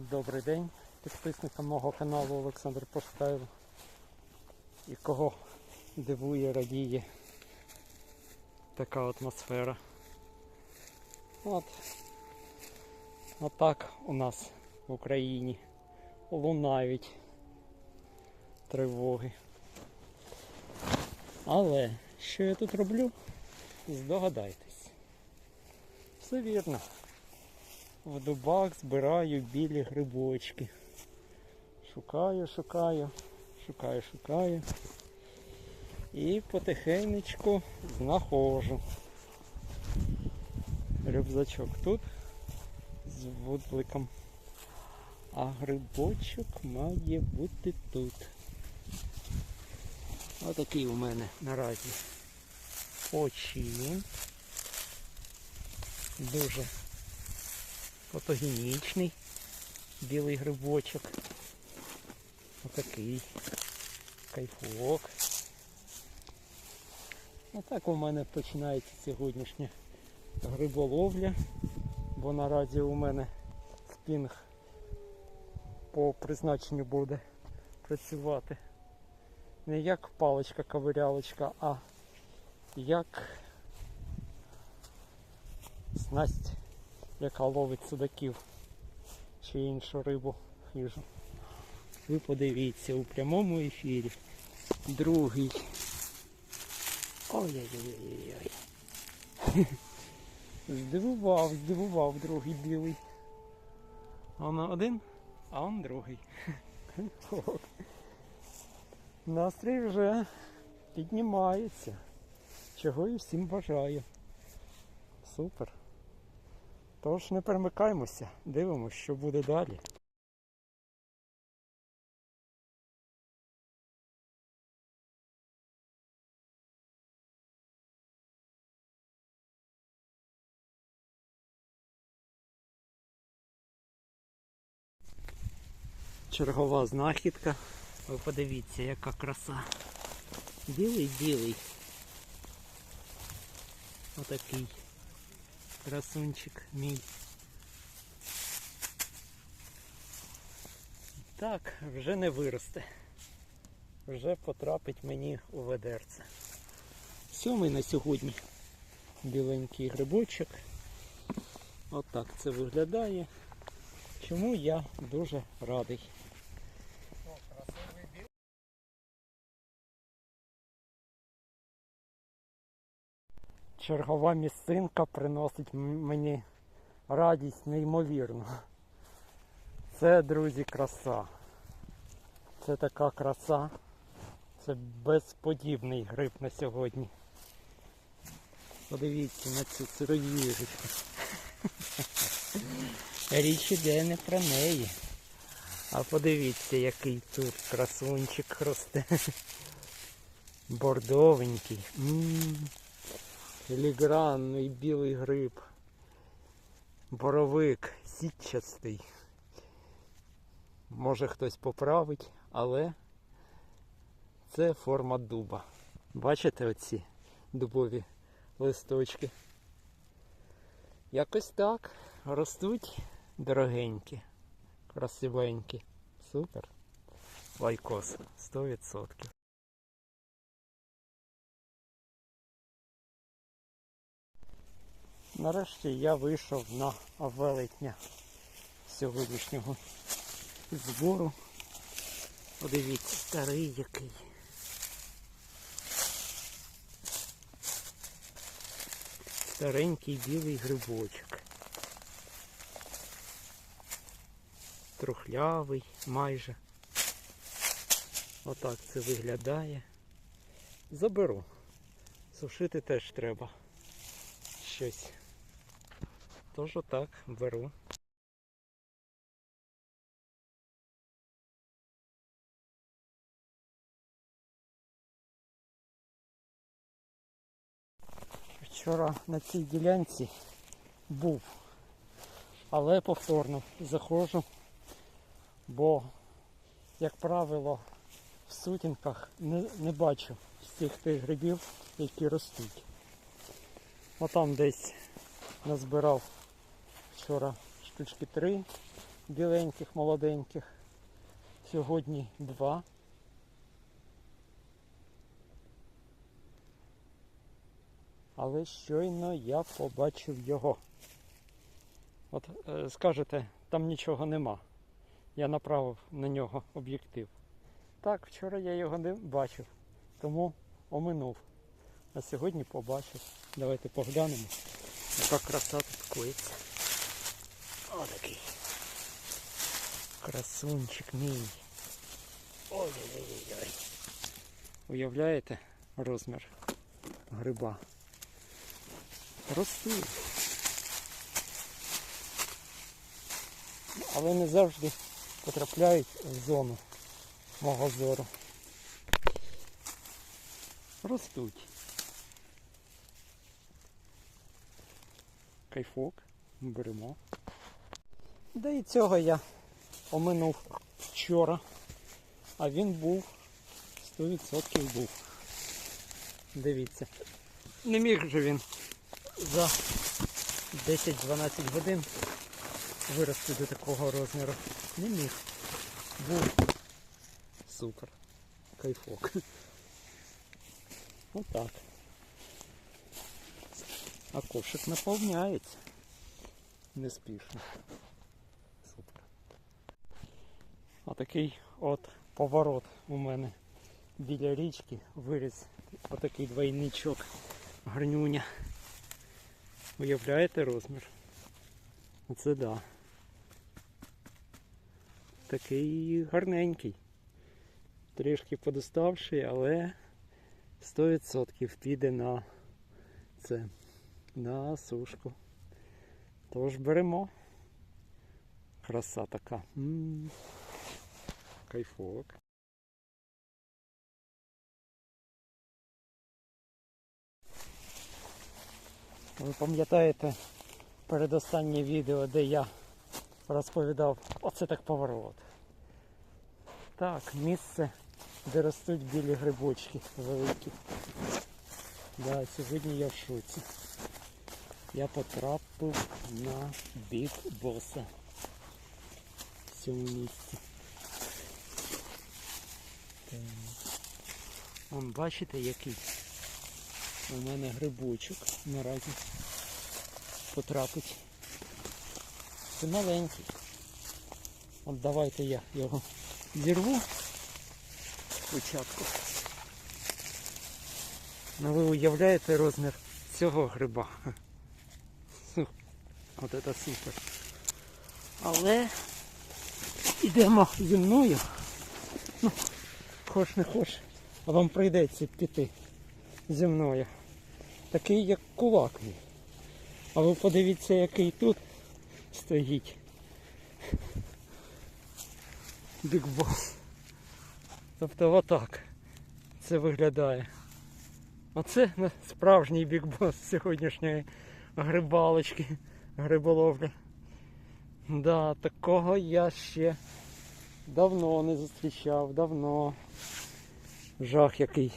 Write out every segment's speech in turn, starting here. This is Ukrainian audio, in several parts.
Добрий день підписникам мого каналу Олександр Поштаєв. І кого дивує, радіє така атмосфера. От. Отак у нас в Україні лунають тривоги. Але що я тут роблю? Здогадайтесь. Все вірно. В дубах збираю білі грибочки. Шукаю, шукаю, шукаю, шукаю. І потихенечку знаходжу. Рюкзачок тут з вудликом. А грибочок має бути тут. Отакий у мене наразі почин. Дуже фотогенічний білий грибочок. Отакий кайфок. Отак у мене починається сьогоднішня гриболовля, бо наразі у мене спінг по призначенню буде працювати. Не як паличка-ковирялочка, а як снасть яка ловить судаків чи іншу рибу хижу. Ви подивіться у прямому ефірі. Другий. Ой-ой-ой-ой. Здивував, здивував другий білий. Он один, а он другий. Настрій вже піднімається. Чого і всім бажаю. Супер. Тож не перемикаємося, дивимося, що буде далі. Чергова знахідка. Ви подивіться, яка краса. Білий-білий. Отакий красунчик мій. Так, вже не виросте. Вже потрапить мені у ведерце. Сьомий на сьогодні біленький грибочок. Отак це виглядає. Чому я дуже радий. Чергова місцинка приносить мені радість неймовірну. Це, друзі, краса. Це така краса. Це безподібний гриб на сьогодні. Подивіться на цю сироїжечку. Річ іде не про неї. А подивіться, який тут красунчик росте. Бордовенький. Філігранний білий гриб. Боровик сітчастий. Може хтось поправить, але це форма дуба. Бачите оці дубові листочки? Якось так ростуть дорогенькі, красивенькі. Супер. Лайкос 100%. Нарешті я вийшов на велетня сьогоднішнього збору. Подивіться, старий який. Старенький білий грибочок. Трухлявий майже. Отак це виглядає. Заберу. Сушити теж треба щось. Тож отак беру. Вчора на цій ділянці був, але повторно заходжу, бо, як правило, в сутінках не, не бачу всіх тих грибів, які ростуть. Отам десь назбирав вчора штучки три, біленьких, молоденьких. Сьогодні два. Але щойно я побачив його. От е, скажете, там нічого нема. Я направив на нього об'єктив. Так, вчора я його не бачив, тому оминув. А сьогодні побачив. Давайте поглянемо, яка краса тут коїться. Отакий. Красунчик мій. Ой-ой-ой. Уявляєте розмір гриба? Ростуть. Але не завжди потрапляють в зону мого зору. Ростуть. Кайфок, беремо. Да і цього я оминув вчора, а він був 100% був. Дивіться. Не міг же він за 10-12 годин вирости до такого розміру. Не міг. Був супер. Кайфок. Отак. А кошик наповняється. Неспішно. Супер. Отакий от поворот у мене біля річки виріс отакий двойничок гарнюня. Уявляєте розмір? Оце да. Такий гарненький. Трішки подоставший, але 100% піде на це, на сушку. Тож беремо. Краса така. М, Кайфок. Ви пам'ятаєте передостаннє відео, де я розповідав, оце так поворот. Так, місце, де ростуть білі грибочки великі. Да, сьогодні я в шоці. Я потрапив на бік боса в цьому місці. Так. Вон бачите який у мене грибочок наразі потрапить. Це маленький. От давайте я його зірву спочатку. Ну ви уявляєте розмір цього гриба. От це супер. Але йдемо зі мною. Ну, хоч не хоч, а вам прийдеться піти зі мною. Такий як кулак мій. А ви подивіться, який тут стоїть. Бікбос. Тобто отак це виглядає. Оце на- справжній бікбос сьогоднішньої грибалочки, гриболовлі. Да, такого я ще давно не зустрічав, давно. Жах який.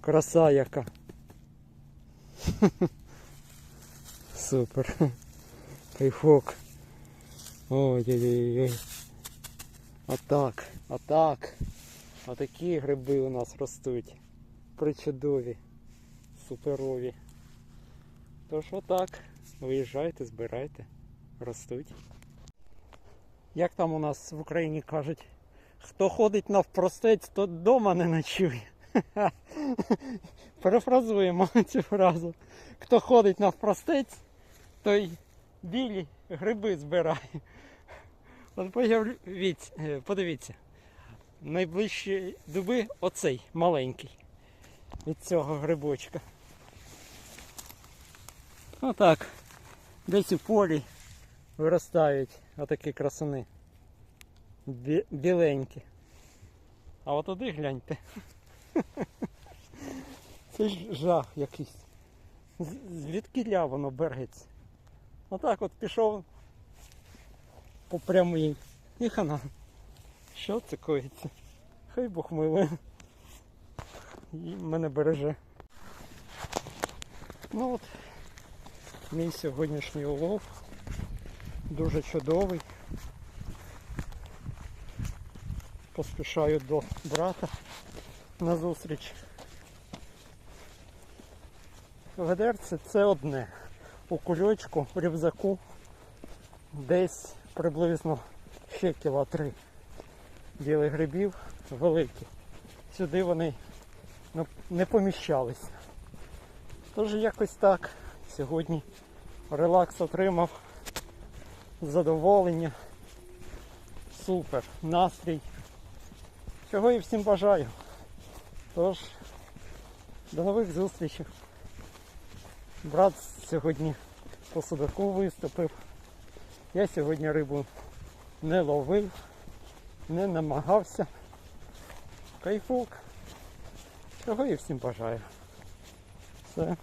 Краса яка. Супер. Кайфок. Ой-ой-ой. Отак, отак. Отакі гриби у нас ростуть. Причудові. Суперові. Тож отак. Виїжджайте, збирайте. Ростуть. Як там у нас в Україні кажуть, хто ходить навпростець, то вдома не ночує. Перефразуємо цю фразу. Хто ходить навпростець, той білі гриби збирає. От подивіться. Найближчі дуби оцей маленький. Від цього грибочка. Отак. Десь у полі виростають отакі красуни. Бі- біленькі. А от туди гляньте. Це жах якийсь. З- Звідки воно береться? Отак от пішов по прямій. І хана. Що це коїться? Хай Бог милує. І мене береже. Ну от, мій сьогоднішній улов. Дуже чудовий. поспішаю до брата на зустріч. Ведерце це одне. У кульочку, в рюкзаку десь приблизно ще кіла три білих грибів великі. Сюди вони ну, не поміщалися. Тож якось так. Сьогодні релакс отримав. Задоволення. Супер. Настрій. Чого і всім бажаю. Тож, до нових зустрічей. Брат сьогодні по судаку виступив. Я сьогодні рибу не ловив, не намагався. Кайфук. Чого і всім бажаю. Все.